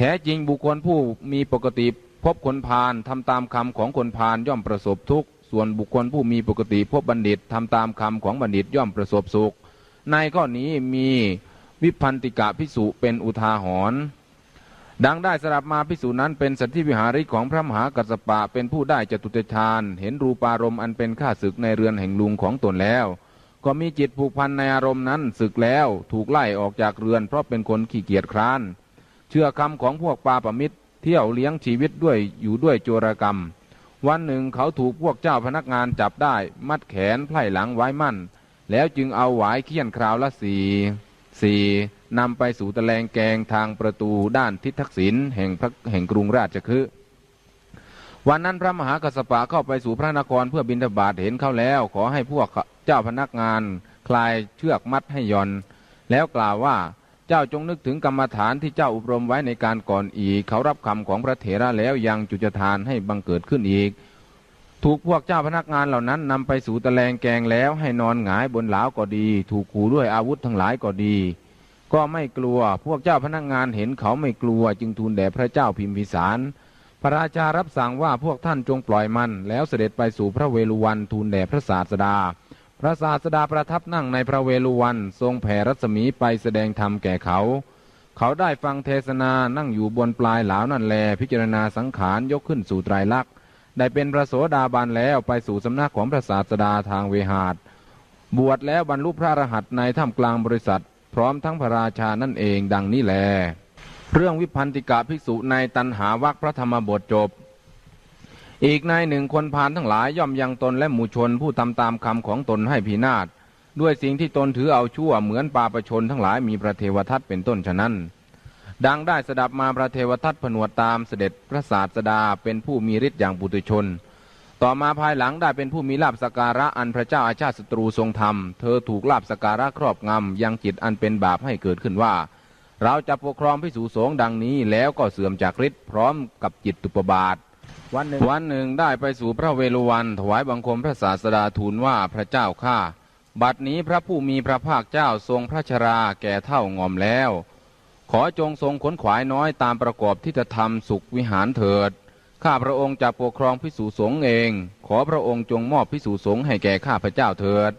แท้จริงบุคคลผู้มีปกติพบคนพาลทำตามคำของคนพาลย่อมประสบทุกข์ส่วนบุคคลผู้มีปกติพบบัณฑิตทำตามคำของบัณฑิตย่อมประสบสุข ในข้อนี้มีวิพันติกะพิสุเป็นอุทาหรณ์ดังได้สลับมาพิสุนั้นเป็นสัตธิวิหาริกของพระมหากัสสปะเป็นผู้ได้จตุตฌานเห็นรูปารมณ์อันเป็นข้าศึกในเรือนแห่งลุงของตนแล้ว ก็มีจิตผูกพันในอารมณ์นั้นศึกแล้วถูกไล่ออกจากเรือนเพราะเป็นคนขี้เกียจคร้าน เชื่อคำของพวกปาปมิตร เที่ยวเลี้ยงชีวิตด้วยอยู่ด้วยโจรกรรม วันหนึ่งเขาถูกพวกเจ้าพนักงานจับได้ มัดแขนไพร่หลังไว้มั่น แล้วจึงเอาหวายเคี่ยนคราวละสี่สี่นำไปสู่ตะแลงแกงทางประตูด้านทิศทักษิณแห่งพระแห่งกรุงราชคฤห์วันนั้นพระมหากัสปะเข้าไปสู่พระนครเพื่อบิณฑบาตเห็นเขาแล้ว ขอให้พวกเจ้าพนักงาน คลายเชือกมัดให้ย่อน แล้วกล่าวว่า เจ้าจงนึกถึงกรรมฐานที่เจ้าอบรมไว้ในการก่อนอีก เขารับคำของพระเถระแล้วยังจุจทานให้บังเกิดขึ้นอีก ถูกพวกเจ้าพนักงานเหล่านั้นนำไปสู่ตะแลงแกงแล้วให้นอนหงายบนหลาวก็ดี ถูกขู่ด้วยอาวุธทั้งหลายก็ดี ก็ไม่กลัวพวกเจ้าพนักงานเห็นเขาไม่กลัวจึงทูลแด่พระเจ้าพิมพิสารพระราชารับสั่งว่าพวกท่านจงปล่อยมัน แล้วเสด็จไปสู่พระเวฬุวันทูลแด่พระศาสดา พระศาสดาประทับนั่งในพระเวฬุวันทรงแผ่รัศมีไปแสดงธรรมแก่เขา เขาได้ฟังเทศนานั่งอยู่บนปลายหลาวนั่นแล พิจารณาสังขารยกขึ้นสู่ไตรลักษณ์ได้เป็นพระโสดาบันแล้วไปสู่สำนักของพระศาสดาทางเวหาดบวชแล้วบรรลุพระรหันต์ในถ้ำกลางบริษัท พร้อมทั้งพระราชานั่นเองดังนี้แล เรื่องวิพันติกะภิกษุในตันหาวักพระธรรมบทจบ อีกนายหนึ่งคนพาลทั้งหลายย่อมยังตนและหมู่ชนผู้ทำตามคำของตนให้พินาศด้วยสิ่งที่ตนถือเอาชั่วเหมือนปาประชนทั้งหลายมีพระเทวทัตเป็นต้นฉะนั้น ดังได้สดับมาพระเทวทัตผนวดตามเสด็จพระศาสดาเป็นผู้มีฤทธิ์อย่างปุถุชน ต่อมาภายหลังได้เป็นผู้มีลาบสการะอันพระเจ้าอาชาติศัตรูทรงทำเธอถูกลาบสการะครอบงำยังจิตอันเป็นบาปให้เกิดขึ้นว่า เราจะปกครองพิสูสงดังนี้แล้วก็เสื่อมจากฤทธิ์พร้อมกับจิตตุปบาท วันหนึ่งวันหนึ่งได้ไปสู่พระเวฬุวัน ถวายบังคมพระศาสดาทูลว่าพระเจ้าข้าบัดนี้พระผู้มีพระภาคเจ้าทรงพระชราแก่เท่างอมแล้ว ขอจงทรงขนขวายน้อยตามประกอบที่จะทำสุขวิหารเถิด ข้าพระองค์จะปกครองพิสูสงฆ์เอง ขอพระองค์จงมอบพิสูสงฆ์ให้แก่ข้าพระเจ้าเถิด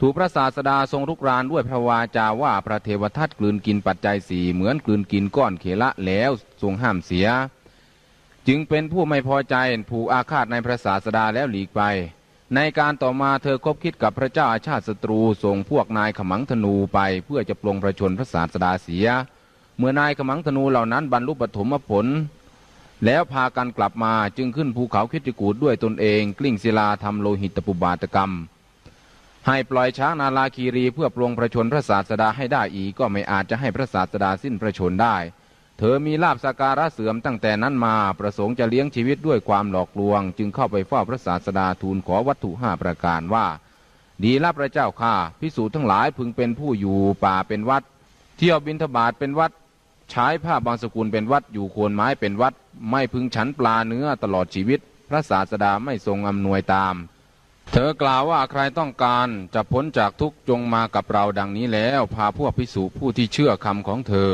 ถูกพระศาสดาทรงรุกรานด้วยพระวาจาว่าพระเทวทัตกลืนกินปัจจัยสี่เหมือนกลืนกินก้อนเขละแล้วทรงห้ามเสีย จึงเป็นผู้ไม่พอใจผูกอาฆาตในพระศาสดาแล้วหลีกไป ในการต่อมาเธอคบคิดกับพระเจ้าอาชาติศัตรูส่งพวกนายขมังธนูไปเพื่อจะปลงประชนพระศาสดาเสีย เมื่อนายขมังธนูเหล่านั้นบรรลุปฐมผล แล้วพากันกลับมาจึงขึ้นภูเขาคิดจกูดด้วยตนเอง กลิ้งศิลาทำโลหิตปุบาตกรรม ให้ปล่อยช้างนาลาคีรีเพื่อปลงประชนพระศาสดาให้ได้อีกก็ไม่อาจจะให้พระศาสดาสิ้นประชนได้ เธอมีลาบสกการะเสื่อมตั้งแต่นั้นมาประสงค์จะเลี้ยงชีวิตด้วยความหลอกลวง จึงเข้าไปเฝ้าพระศาสดาทูลขอวัตถุห้าประการว่า ดีละพระเจ้าข้าพิสูจน์ทั้งหลายพึงเป็นผู้อยู่ป่าเป็นวัด เที่ยวบินทบาทเป็นวัด ใช้ผ้าบางสกุลเป็นวัดอยู่โคนไม้เป็นวัด ไม่พึงฉันปลาเนื้อตลอดชีวิต พระศาสดาไม่ทรงอำนวยตาม เธอกล่าวว่าใครต้องการจะพ้นจากทุกจงมากับเราดังนี้แล้ว พาพวกพิสุผู้ที่เชื่อคำของเธอ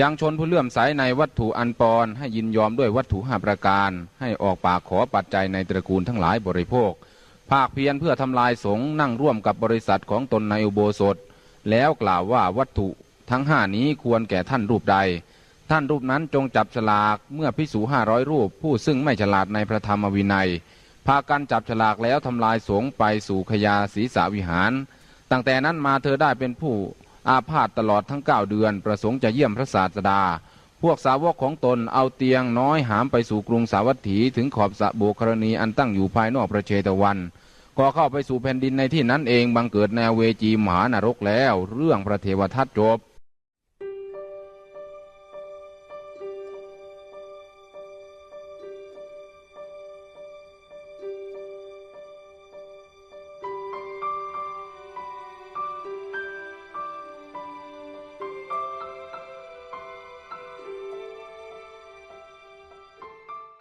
ยังชนผู้เลื่อมใสในวัตถุอันปรให้ยินยอมด้วยวัตถุห้าประการ ให้ออกปากขอปัจจัยในตระกูลทั้งหลายบริโภค ภาคเพียรเพื่อทำลายสงนั่งร่วมกับบริษัทของตนในอุโบสถ แล้วกล่าวว่าวัตถุทั้งห้านี้ควรแก่ท่านรูปใด ท่านรูปนั้นจงจับฉลากเมื่อพิสูห้าร้อยรูป ผู้ซึ่งไม่ฉลาดในพระธรรมวินัย พากันจับฉลากแล้วทำลายสงไปสู่ขยาศีสาวิหาร ตั้งแต่นั้นมาเธอได้เป็นผู้ อาพาธตลอดทั้งเก้าเดือน ประสงค์จะเยี่ยมพระศาสดา พวกสาวกของตนเอาเตียงน้อยหามไปสู่กรุงสาวัตถีถึงขอบสะโบกรณีอันตั้งอยู่ภายนอกประเชตวันก็เข้าไปสู่แผ่นดินในที่นั้นเองบังเกิดแนวเวจีมหานรกแล้ว เรื่องพระเทวทัตจบ